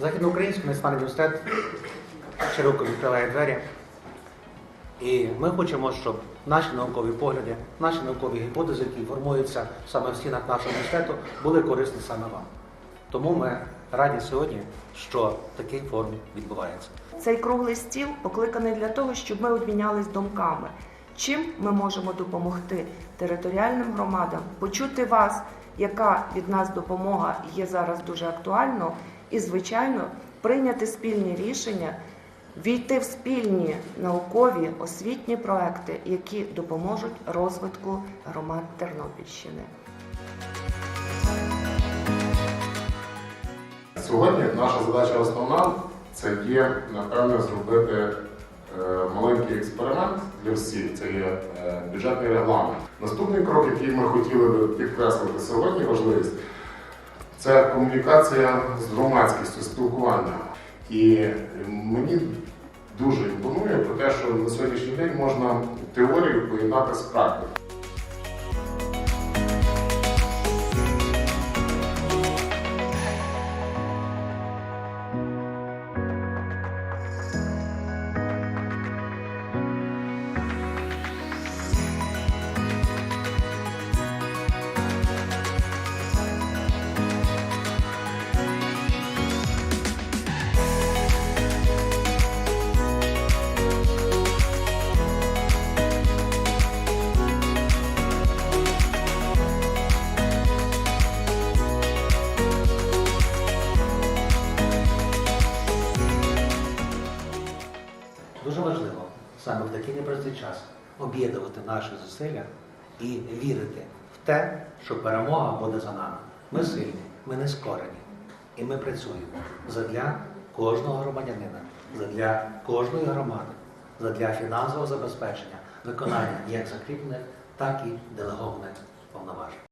Західноукраїнський національний університет широко відкриває двері. І ми хочемо, щоб наші наукові погляди, наші наукові гіпотези, які формуються саме в стінах нашого університету, були корисні саме вам. Тому ми раді сьогодні, що такий форум відбувається. Цей круглий стіл покликаний для того, щоб ми обмінялись думками, чим ми можемо допомогти територіальним громадам, почути вас, яка від нас допомога є зараз дуже актуально, і, звичайно, прийняти спільні рішення, війти в спільні наукові освітні проекти, які допоможуть розвитку громад Тернопільщини. Сьогодні наша задача основна це є, напевно, зробити е, маленький експеримент для всіх. Це є е, бюджетний регламент. Наступний крок, який ми хотіли би підкреслити сьогодні, важливість, це комунікація з громадськістю, спілкування. І мені дуже імпонує про те, що на сьогоднішній день можна теорію поєднати з практикою. Дуже важливо саме в такий непростий час об'єднувати наші зусилля і вірити в те, що перемога буде за нами. Ми сильні, ми не скорені. І ми працюємо задля кожного громадянина, задля кожної громади, задля фінансового забезпечення, виконання як закріплених, так і делегованих повноважень.